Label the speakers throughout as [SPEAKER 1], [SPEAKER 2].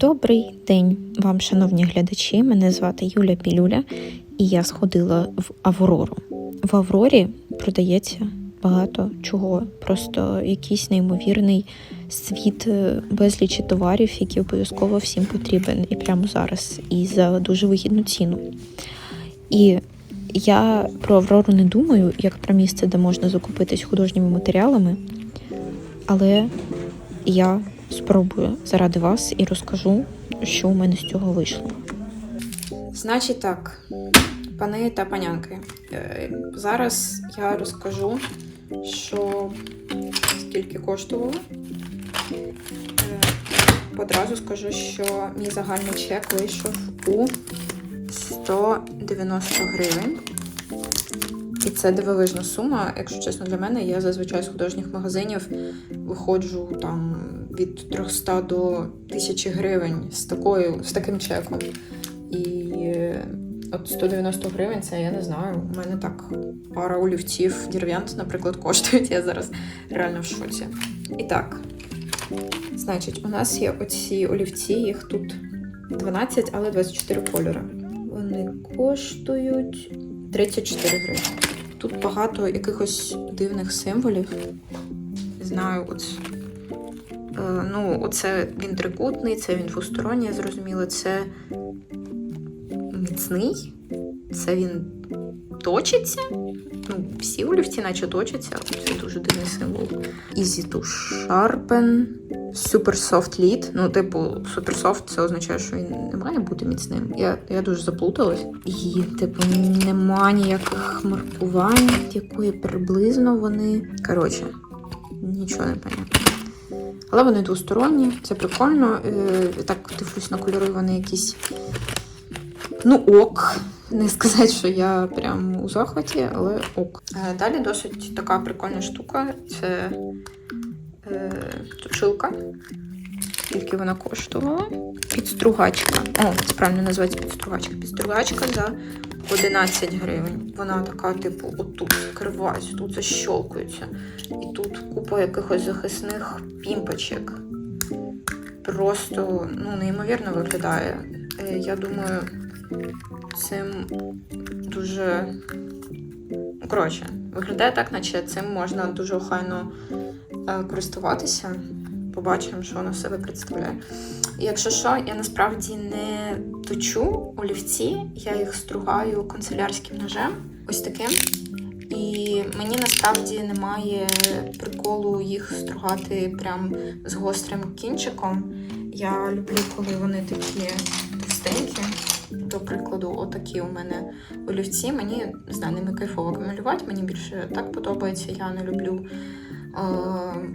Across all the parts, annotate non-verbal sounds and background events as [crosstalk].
[SPEAKER 1] Добрий день вам, шановні глядачі. Мене звати Юля Пілюля, і я сходила в Аврору. В Аврорі продається багато чого, просто якийсь неймовірний світ е, безлічі товарів, які обов'язково всім потрібен і прямо зараз, і за дуже вигідну ціну. І я про Аврору не думаю, як про місце, де можна закупитись художніми матеріалами, але я спробую заради вас і розкажу, що у мене з цього вийшло. Значить так, пани та панянки. е, Зараз я розкажу, що скільки коштувало. Е, Одразу скажу, що мій загальний чек вийшов у 190 гривень. І це дивовижна сума, якщо чесно, для мене. Я зазвичай з художніх магазинів виходжу там від 300 до 1000 гривень з такою, з таким чеком. І е, от 190 гривень це я не знаю. У мене так пара олівців дірв'янт, наприклад, коштують. Я зараз реально в шоці. І так, значить, у нас є оці олівці, їх тут 12, але 24 кольори. Вони коштують 34 гривні. Тут багато якихось дивних символів. Знаю, от, ну, оце він трикутний, це він двосторонній, зрозуміло, це міцний, це він точиться. Ну, всі олівці наче точаться, це дуже дивний символ. Easy to sharpen, Super Soft Lid. Ну, типу, Super Soft це означає, що він не має бути міцним. Я, я дуже заплуталась. І, типу, нема ніяких маркувань, якої приблизно вони. Коротше, нічого не понятно. Але вони двосторонні, це прикольно. Е, так дивлюсь на кольори, вони якісь. Ну, ок. Не сказати, що я прям у захваті, але ок. Е, Далі досить така прикольна штука. Це е, точилка. Скільки вона коштувала? Підстругачка. О, це правильно називається підстругачка. Підстругачка за 11 гривень. Вона така, типу, отут скривається, тут защолкується. І тут купа якихось захисних пімпочок. Просто ну, неймовірно виглядає. Е, Я думаю, цим дуже. Коротше, виглядає так, наче цим можна дуже охайно е, користуватися. Побачимо, що воно себе представляє. Якщо що, я насправді не точу олівці, я їх стругаю канцелярським ножем, ось таким. І мені насправді немає приколу їх стругати прям з гострим кінчиком. Я люблю, коли вони такі товстенькі. До прикладу, отакі у мене олівці. Мені не знаю, ними кайфово малювати. Мені більше так подобається. Я не люблю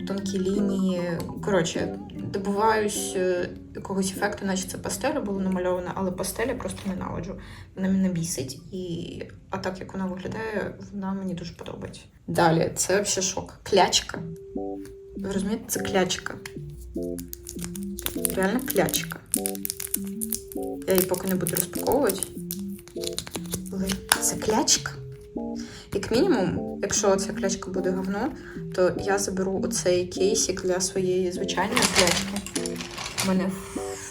[SPEAKER 1] тонкі лінії. Коротше, добуваюсь е, якогось ефекту, наче це пастелю було намальовано, але пастель я просто ненавиджу. Вона мене бісить, і а так як вона виглядає, вона мені дуже подобається. Далі, це взагалі шок. Клячка. Ви розумієте, це клячка. Реально клячка. Я її поки не буду розпаковувати. Але це клячка. Як мінімум, якщо ця клячка буде говно, то я заберу оцей кейсик для своєї звичайної клячки. У мене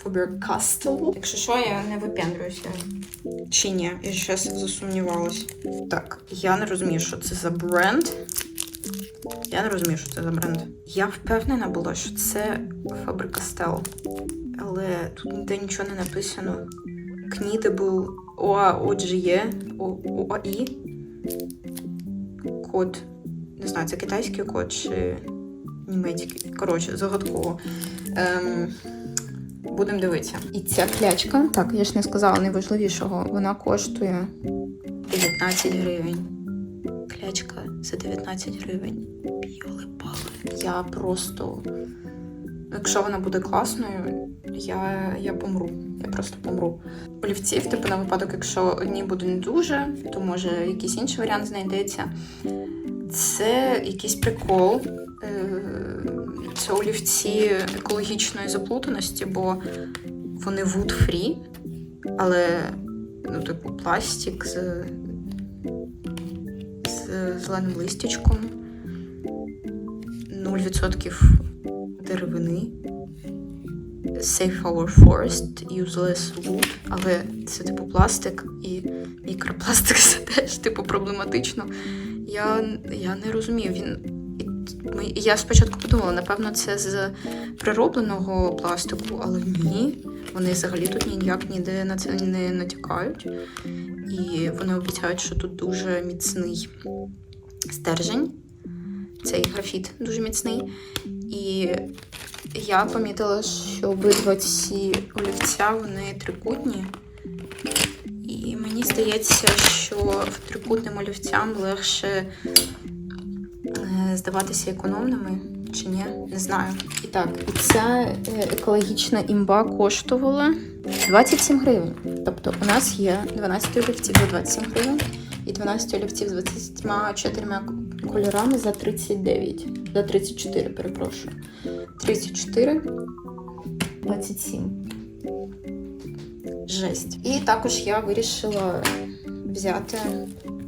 [SPEAKER 1] Faber-Castell. Якщо що, я не випендрююся. Чи ні? Я зараз засумнівалась. Так, я не розумію, що це за бренд. Я не розумію, що це за бренд. Я впевнена була, що це Faber-Castell. Але тут ніде нічого не написано. Knitable OAOGE, OAI. Код. Не знаю, це китайський код чи німецький. Коротше, загадково. Ем, Будемо дивитися. І ця клячка, так, я ж не сказала найважливішого, вона коштує 19 гривень. Клячка за 19 гривень. Йоли-пали. Я просто. Якщо вона буде класною, я, я помру. Я просто помру. Олівців, типу, на випадок, якщо одні будуть не дуже, то може якийсь інший варіант знайдеться. Це якийсь прикол. Е, Це олівці екологічної заплутаності, бо вони wood-free, але, ну, типу, пластик з, з зеленим листячком. 0% деревини. Save Our Forest, Useless Wood, але це типу пластик і мікропластик [laughs] це теж типу проблематично. Я, я не розумію. Він я спочатку подумала, напевно, це з приробленого пластику, але ні. Вони взагалі тут ніяк ніде на це не натякають. І вони обіцяють, що тут дуже міцний стержень. Цей графіт дуже міцний. І я помітила, що обидва ці олівця вони трикутні. І мені здається, що трикутним олівцям легше е, здаватися економними чи ні, не знаю. І так, ця е, екологічна імба коштувала 27 гривень. Тобто у нас є 12 олівців за 27 гривень і 12 олівців з 24 кольорами за 39. За 34, перепрошую. 34, 27. Жесть. І також я вирішила взяти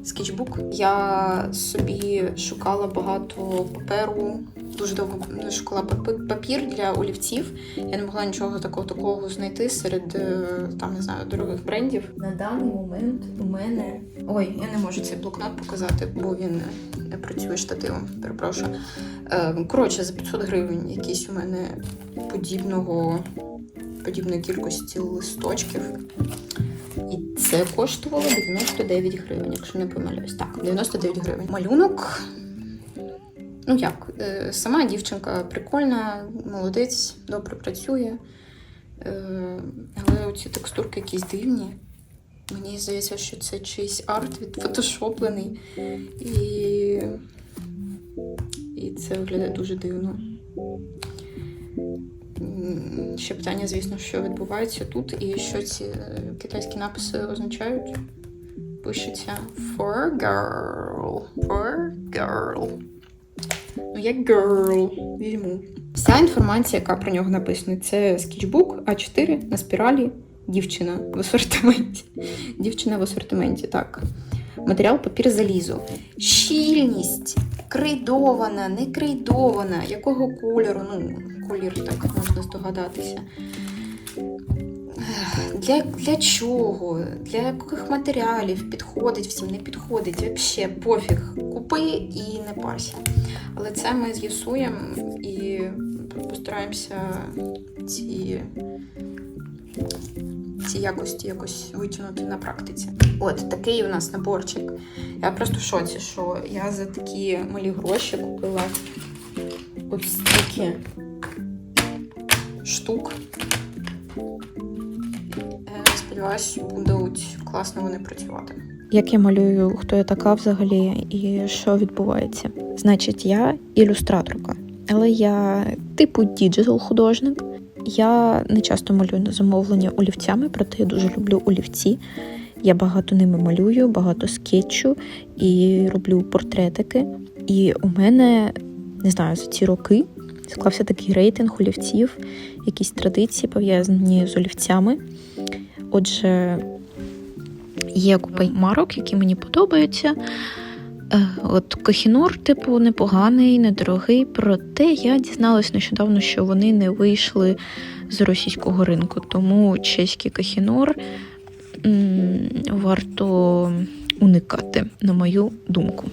[SPEAKER 1] скетчбук. Я собі шукала багато паперу. Дуже довго шукала папір для олівців. Я не могла нічого такого такого знайти серед е, там не знаю дорогих брендів. На даний момент у мене ой, я не можу цей блокнот показати, бо він не працює штативом. Перепрошую. Е, Коротше, за 500 гривень якийсь у мене подібного подібної кількості листочків. І це коштувало 99 гривень, якщо не помиляюсь. Так, 99 гривень. Малюнок. Ну як, е, сама дівчинка прикольна, молодець, добре працює. Е, Але оці текстурки якісь дивні. Мені здається, що це чийсь арт відфотошоплений. І, і це виглядає дуже дивно. Ще питання, звісно, що відбувається тут і що ці е, китайські написи означають. Пишеться for girl. For girl. Ну, як girl. Візьму. Вся інформація, яка про нього написана, це скетчбук А4 на спіралі. Дівчина в асортименті. Дівчина в асортименті, так. Матеріал папір залізо. Щільність крейдована, не крейдована, якого кольору, ну, колір так можна здогадатися. Для, для чого? Для яких матеріалів підходить всім, не підходить, взагалі пофіг. Купи і не парся. Але це ми з'ясуємо і постараємося ці, ці якості якось витягнути на практиці. От такий у нас наборчик. Я просто в шоці, що я за такі малі гроші купила ось стільки штук. Сподіваюсь, будуть класно вони працювати.
[SPEAKER 2] Як я малюю, хто я така взагалі і що відбувається? Значить, я ілюстраторка, але я типу діджитал художник. Я не часто малюю на замовлення олівцями, проте я дуже люблю олівці. Я багато ними малюю, багато скетчу і роблю портретики. І у мене не знаю за ці роки склався такий рейтинг олівців, якісь традиції пов'язані з олівцями. Отже, є купа марок, які мені подобаються. Е, От Кохінор, типу, непоганий, недорогий, проте я дізналась нещодавно, що вони не вийшли з російського ринку. Тому чеський Кохінор м, варто уникати, на мою думку.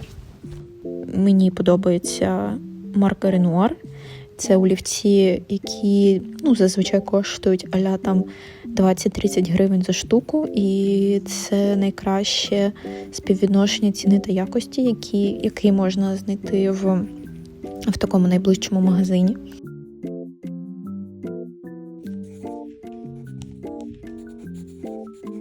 [SPEAKER 2] Мені подобається марка Ренуар. Це олівці, які ну, зазвичай коштують аля там 20-30 гривень за штуку, і це найкраще співвідношення ціни та якості, які, які можна знайти в, в такому найближчому магазині.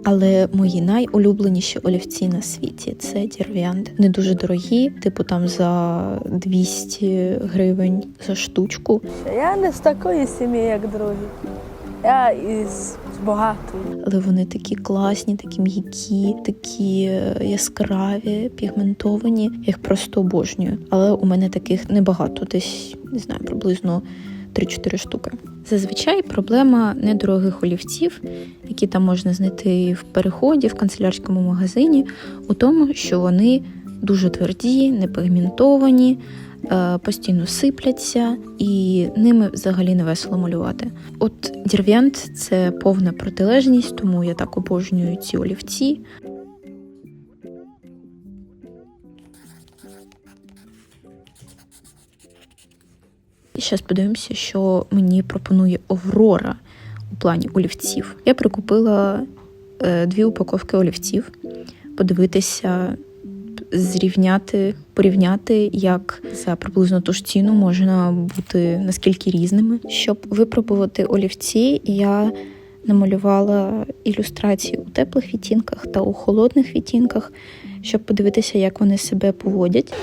[SPEAKER 2] Але мої найулюбленіші олівці на світі це Дірвіанд. Не дуже дорогі, типу там за 200 гривень за штучку.
[SPEAKER 3] Я не з такої сім'ї, як другі. Я із з багатої.
[SPEAKER 2] Але вони такі класні, такі м'які, такі е, яскраві, пігментовані. Я їх просто обожнюю. Але у мене таких небагато, десь не знаю, приблизно 3-4 штуки. Зазвичай проблема недорогих олівців, які там можна знайти в переході, в канцелярському магазині, у тому, що вони дуже тверді, непігментовані, постійно сипляться, і ними взагалі не весело малювати. От дірв'янт це повна протилежність, тому я так обожнюю ці олівці. І зараз подивимося, що мені пропонує Аврора у плані олівців. Я прикупила е, дві упаковки олівців, подивитися, зрівняти, порівняти, як за приблизно ту ж ціну можна бути наскільки різними. Щоб випробувати олівці, я намалювала ілюстрації у теплих відтінках та у холодних відтінках, щоб подивитися, як вони себе поводять.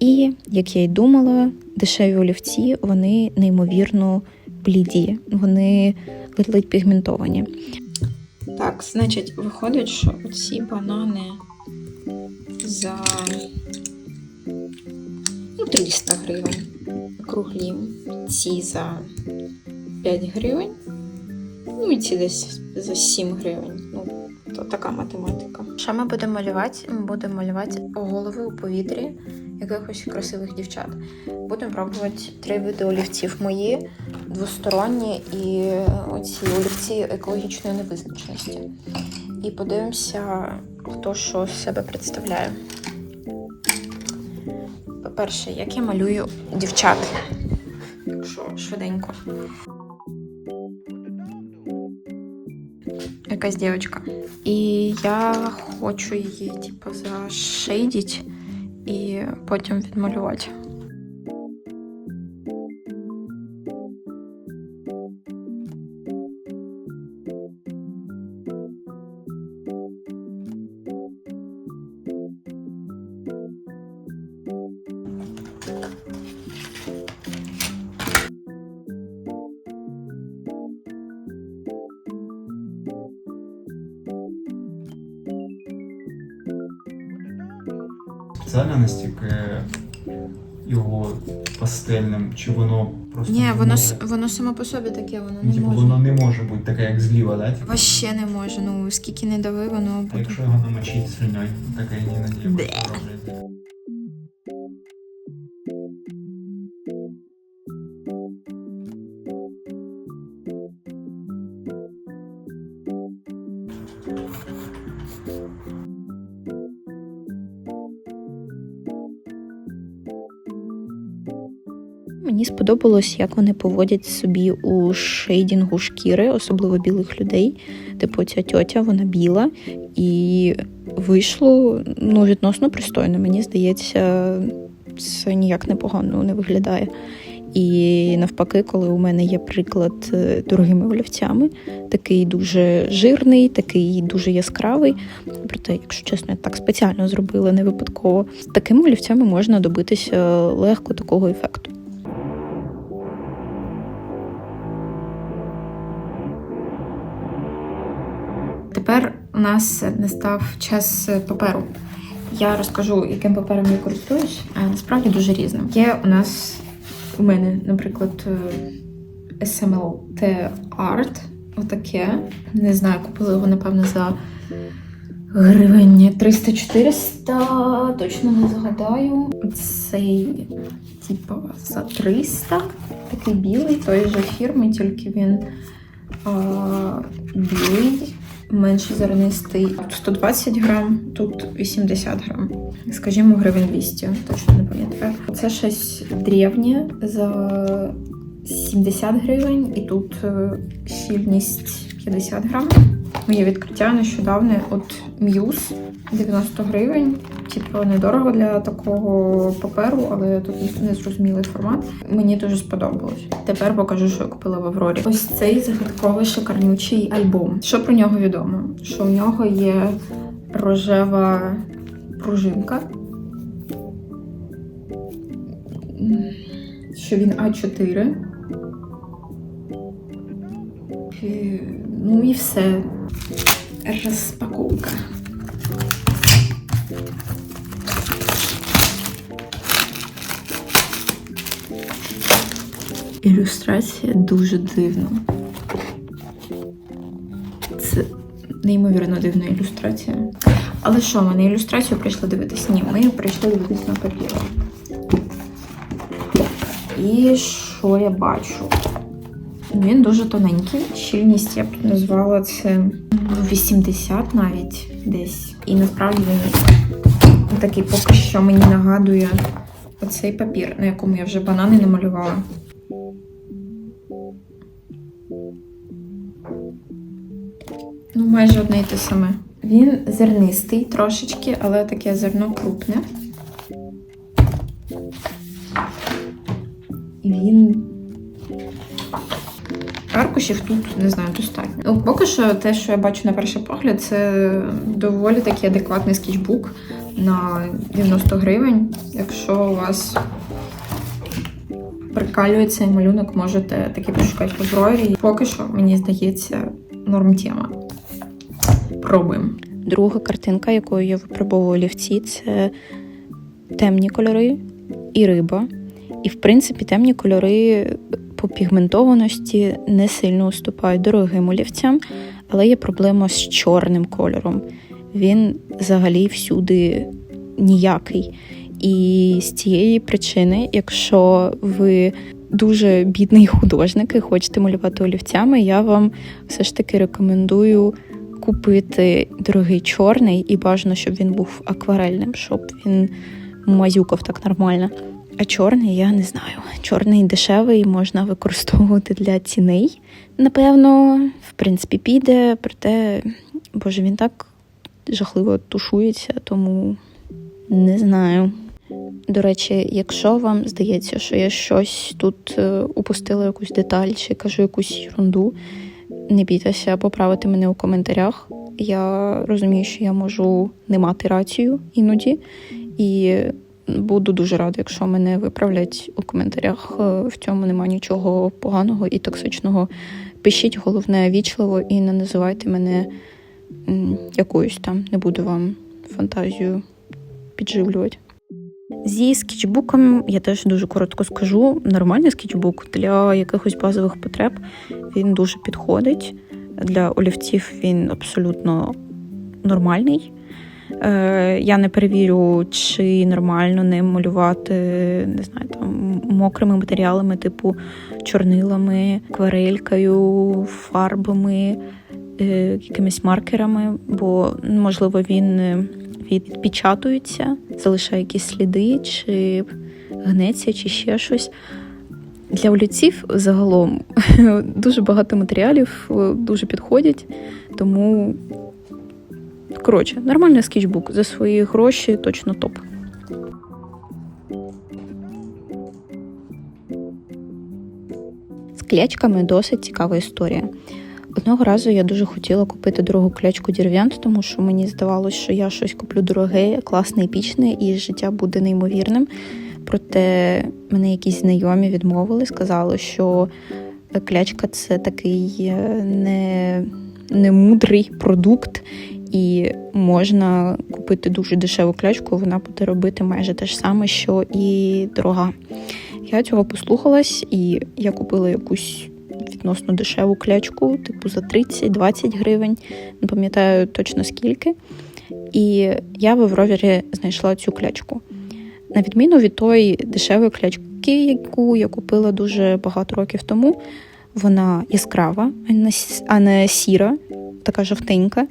[SPEAKER 2] І, як я й думала, дешеві олівці вони неймовірно бліді, вони ледь-ледь пігментовані.
[SPEAKER 1] Так, значить, виходить, що оці банани за ну, 300 гривень круглі, ці за 5 гривень, ну і ці десь за 7 гривень. Ну, то така математика. Що ми будемо малювати? Ми будемо малювати голови у повітрі якихось красивих дівчат. Будемо пробувати три види олівців. Мої двосторонні і оці олівці екологічної невизначеності. І подивимося, хто що з себе представляє. По-перше, як я малюю дівчат. Якщо швиденько. Якась дівчинка. І я хочу її, типу, зашейдити і потім відмалювати.
[SPEAKER 4] Спеціально настільки його пастельним, чи воно просто.
[SPEAKER 1] Ні, воно,
[SPEAKER 4] може?
[SPEAKER 1] с- воно само по собі таке, воно
[SPEAKER 4] Ну,
[SPEAKER 1] не
[SPEAKER 4] типу,
[SPEAKER 1] може.
[SPEAKER 4] воно не може бути таке, як зліва, да? Типу?
[SPEAKER 1] Вообще не може. Ну, скільки не дави, воно
[SPEAKER 4] А
[SPEAKER 1] буде.
[SPEAKER 4] якщо його намочити слюньою, таке ні на надію,
[SPEAKER 1] Бе.
[SPEAKER 4] робить.
[SPEAKER 2] Мені сподобалось, як вони поводять собі у шейдінгу шкіри, особливо білих людей. Типу, ця тьотя, вона біла, і вийшло ну, відносно пристойно. Мені здається, це ніяк непогано не виглядає. І навпаки, коли у мене є приклад е, дорогими олівцями, такий дуже жирний, такий дуже яскравий. Проте, якщо чесно, я так спеціально зробила, не випадково. З такими олівцями можна добитися легко такого ефекту.
[SPEAKER 1] У нас настав час паперу. Я розкажу, яким папером я користуюсь, а насправді дуже різним. Є у нас у мене, наприклад, е, SMLT Art. Отаке. Не знаю, купила його, напевно, за гривень 300-400. Точно не згадаю. Цей, типу, за 300. Такий білий, той же фірми, тільки він а, білий менше зернистий. Тут 120 грам, тут 80 грам. Скажімо, гривень 200, точно не пам'ятаю. Це щось древнє за 70 гривень, і тут е, щільність 50 грам. Моє відкриття нещодавне от М'юз 90 гривень. Типу, недорого для такого паперу, але тут незрозумілий формат. Мені дуже сподобалось. Тепер покажу, що я купила в Аврорі. Ось цей загадковий шикарнючий альбом. Що про нього відомо? Що в нього є рожева пружинка. Що він А4. Ну і все. Розпаковка. Ілюстрація дуже дивна. Це неймовірно дивна ілюстрація. Але що, ми на ілюстрацію прийшли дивитись? Ні, ми прийшли дивитись на папір. І що я бачу? Він дуже тоненький. Щільність я б назвала це 80 навіть десь. І насправді він такий поки що мені нагадує оцей папір, на якому я вже банани намалювала. Ну, майже одне і те саме. Він зернистий трошечки, але таке зерно крупне. І він. Аркушів тут не знаю, достатньо. Ну, поки що те, що я бачу на перший погляд, це доволі такий адекватний скетчбук на 90 гривень. Якщо у вас прикалює цей малюнок, можете такий пошукати по брові. Поки що, мені здається, норм тема. Пробуємо. Друга картинка, якою я випробовую олівці, це темні кольори і риба. І, в принципі, темні кольори по пігментованості не сильно уступають дорогим олівцям, але є проблема з чорним кольором. Він взагалі всюди ніякий. І з цієї причини, якщо ви дуже бідний [laughs] художник і хочете малювати олівцями, я вам все ж таки рекомендую купити дорогий чорний і бажано, щоб він був акварельним, щоб він мазюкав так нормально. А чорний я не знаю. Чорний дешевий можна використовувати для ціней. Напевно, в принципі, піде, проте, боже, він так жахливо тушується, тому не знаю. До речі, якщо вам здається, що я щось тут е, упустила якусь деталь чи кажу якусь ерунду, не бійтеся поправити мене у коментарях. Я розумію, що я можу не мати рацію іноді, і буду дуже рада, якщо мене виправлять у коментарях. Е, В цьому немає нічого поганого і токсичного. Пишіть головне вічливо і не називайте мене якоюсь там, не буду вам фантазію підживлювати. Зі скетчбуком я теж дуже коротко скажу. Нормальний скетчбук для якихось базових потреб він дуже підходить. Для олівців він абсолютно нормальний. Е, я не перевірю, чи нормально ним малювати не знаю, там, мокрими матеріалами, типу чорнилами, акварелькою, фарбами, е, якимись маркерами, бо можливо він е, відпечатується, залишає якісь сліди, чи гнеться, чи ще щось. Для олівців загалом [laughs] дуже багато матеріалів е, дуже підходять, тому коротше, нормальний скетчбук за свої гроші точно топ. З клячками досить цікава історія. Одного разу я дуже хотіла купити дорогу клячку дірвянт, тому що мені здавалося, що я щось куплю дороге, класне, епічне, і життя буде неймовірним. Проте мене якісь знайомі відмовили, сказали, що клячка це такий е, не, не мудрий продукт, і можна купити дуже дешеву клячку, вона буде робити майже те ж саме, що і дорога. Я цього послухалась, і я купила якусь відносно дешеву клячку, типу за 30-20 гривень, не пам'ятаю точно скільки. І я в Авровірі знайшла цю клячку. На відміну від тої дешевої клячки, яку я купила дуже багато років тому, вона яскрава, а не сіра, така жовтенька,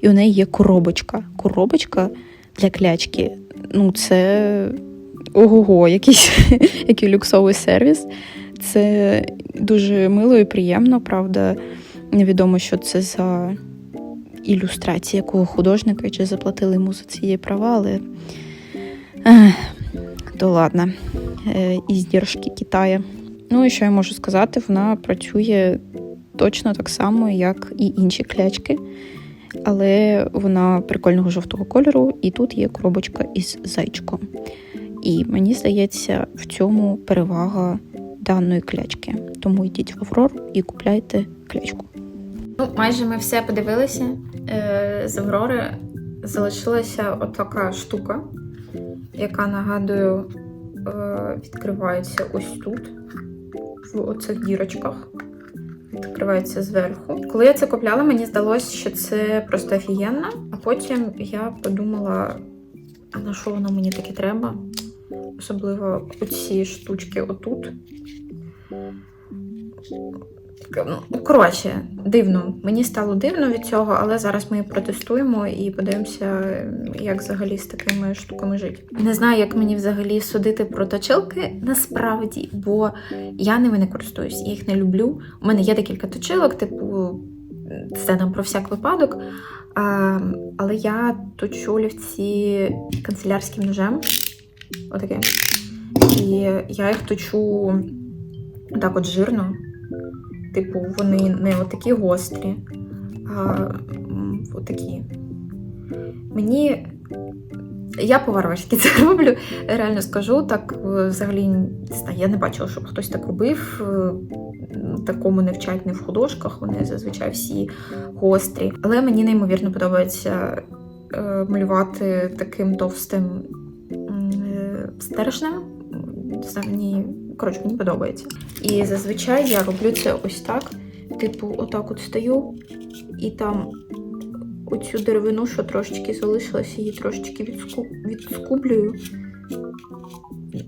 [SPEAKER 1] і у неї є коробочка. Коробочка для клячки. Ну, це ого-го, якийсь [laughs] який люксовий сервіс. Це дуже мило і приємно, правда. Невідомо, що це за ілюстрація якого художника, чи заплатили йому за ці права, але то ладно, Е, іздержки Китаю. Ну і що я можу сказати, вона працює точно так само, як і інші клячки, але вона прикольного жовтого кольору, і тут є коробочка із зайчиком. І мені здається, в цьому перевага даної клячки. Тому йдіть в Аврору і купляйте клячку. Ну, майже ми все подивилися. Е, З Аврори залишилася отака штука, яка нагадую, е, відкривається ось тут, в оцих дірочках. відкривається зверху. Коли я це купляла, мені здалося, що це просто офігенно. А потім я подумала, а на що воно мені таке треба? Особливо оці штучки отут. Ну, коротше, дивно. Мені стало дивно від цього, але зараз ми протестуємо і подивимося, як взагалі з такими штуками жити. Не знаю, як мені взагалі судити про точилки насправді, бо я ними не користуюсь, я їх не люблю. У мене є декілька точилок, типу, це там про всяк випадок. А, але я точу олівці канцелярським ножем. Отаке. І я їх точу так от жирно. Типу, вони не отакі гострі, а отакі. Мені. Я по-варварськи це роблю, реально скажу. Так е, взагалі я не бачила, щоб хтось так робив. Е, Такому не вчать не в художках, вони зазвичай всі гострі. Але мені неймовірно подобається е, малювати таким товстим Не знаю, Мені, коротше, мені подобається. І зазвичай я роблю це ось так. Типу, отак от стою, і там оцю деревину, що трошечки залишилась, її трошечки відску... відскублюю.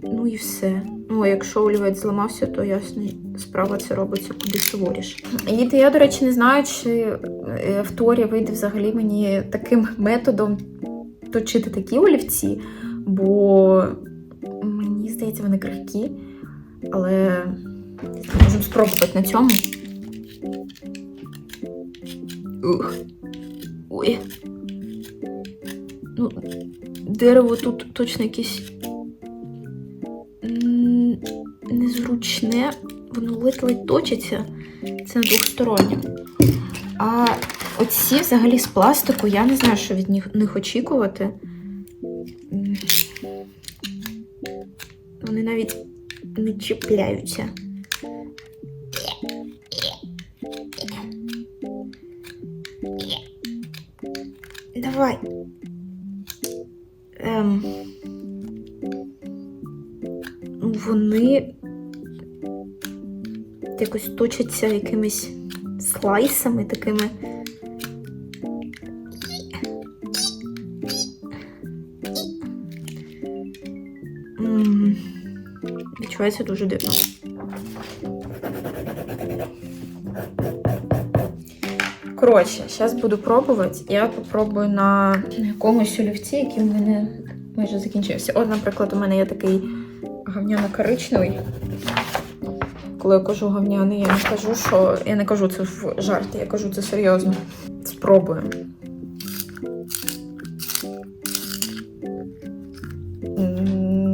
[SPEAKER 1] Ну і все. Ну, якщо олівець зламався, то ясно, справа це робиться куди суворіше. І я, до речі, не знаю, чи е, в Торі вийде взагалі мені таким методом точити такі олівці, бо здається, вони крихкі, але можемо спробувати на цьому. Ух. Ой. Ну, дерево тут точно якесь незручне, воно ледь-ледь точиться. Це на двохстороннє. А оці взагалі з пластику, я не знаю, що від них, очікувати. Вони навіть не чіпляються. Давай. Ем. Вони якось точаться якимись слайсами такими. Відчувається дуже дивно. Коротше, зараз буду пробувати. Я попробую на якомусь олівці, який в мене майже закінчився. От, наприклад, у мене є такий гавняно-коричневий. Коли я кажу гавняний, я не кажу, що. Я не кажу це в жарті, я кажу це серйозно. Спробуємо.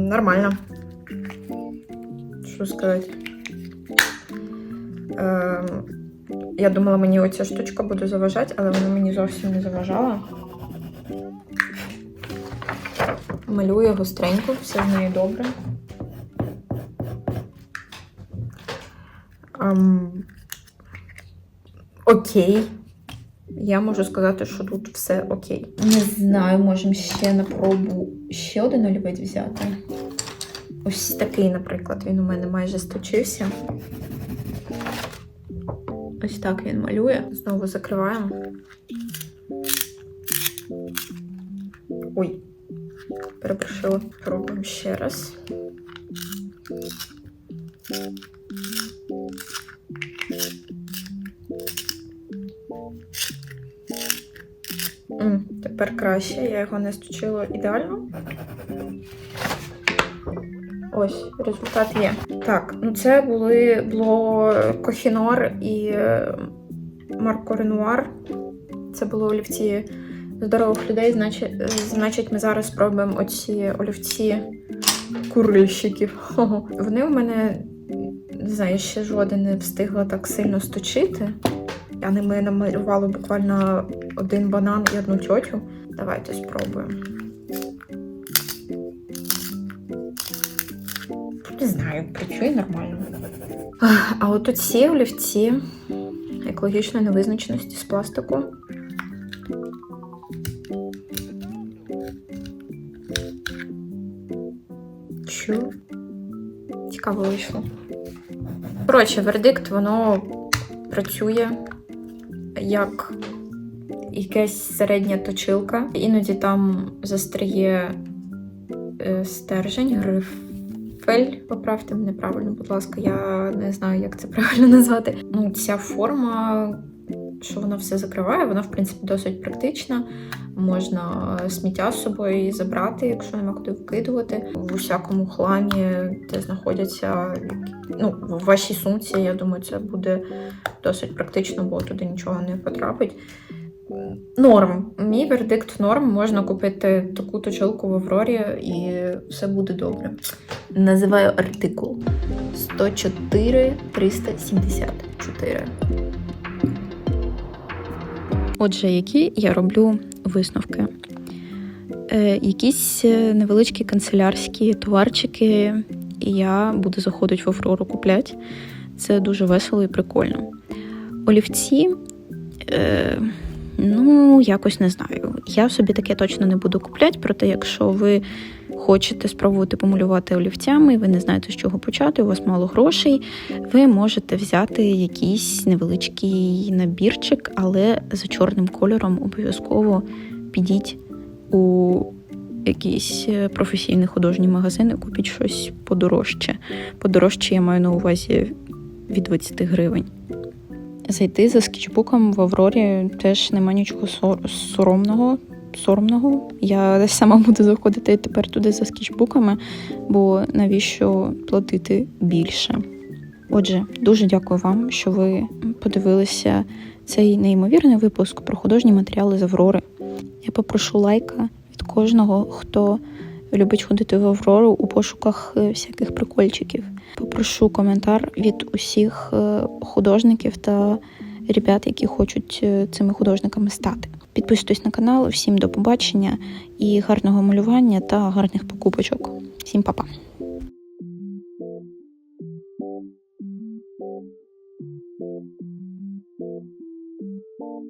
[SPEAKER 1] Нормально. Що сказати? Я думала, мені оця штучка буде заважати, але вона мені зовсім не заважала. Малює гостренько, все в неї добре. Ем, окей. Я можу сказати, що тут все окей. Не знаю, можемо ще на пробу ще один олівець взяти. Ось такий, наприклад, він у мене майже сточився. Ось так він малює. Знову закриваємо. Ой, перепрошила. Пробуємо ще раз. Тепер краще, я його не сточила ідеально. Ось, результат є. Так, ну це були було Кохінор і е, Марко Ренуар. Це були олівці здорових людей. Значить, е, значить, ми зараз спробуємо оці олівці курильщиків. Вони в мене не знаю, ще жоден не встигла так сильно сточити. Я ними намалювала буквально один банан і одну тьотю. Давайте спробуємо. Знаю, працює нормально. А от оці олівці екологічної невизначеності з пластику. Чу? Цікаво вийшло. Коротше, вердикт, воно працює як якась середня точилка. Іноді там застряє е, стержень, грифель. Поправте мене правильно, будь ласка, я не знаю, як це правильно назвати. Ну, ця форма, що вона все закриває, вона, в принципі, досить практична. Можна сміття з собою забрати, якщо нема куди вкидувати. В усякому хламі, де знаходяться ну, в вашій сумці, я думаю, це буде досить практично, бо туди нічого не потрапить. Норм. Мій вердикт норм. Можна купити таку точилку в Аврорі і все буде добре. Називаю артикул 104 374. Отже, які я роблю висновки? Е, якісь е, невеличкі канцелярські товарчики я буду заходити в Аврору купляти. Це дуже весело і прикольно. Олівці, е, ну, якось не знаю. Я собі таке точно не буду купляти, проте, якщо ви хочете спробувати помалювати олівцями, ви не знаєте, з чого почати, у вас мало грошей, ви можете взяти якийсь невеличкий набірчик, але за чорним кольором обов'язково підіть у якийсь е, професійний художній магазин і купіть щось подорожче. Подорожче я маю на увазі від 20 гривень. Зайти за скетчбуком в Аврорі теж нема нічого сор- соромного. Соромного. Я [laughs] сама буду заходити тепер туди за скетчбуками, бо навіщо платити більше? Отже, дуже дякую вам, що ви подивилися цей неймовірний випуск про художні матеріали з Аврори. Я попрошу лайка від кожного, хто любить ходити в Аврору у пошуках е, всяких прикольчиків. Попрошу коментар від усіх е, художників та ребят, які хочуть е, цими художниками стати. Підписуйтесь на канал, всім до побачення і гарного малювання та гарних покупочок. Всім па-па!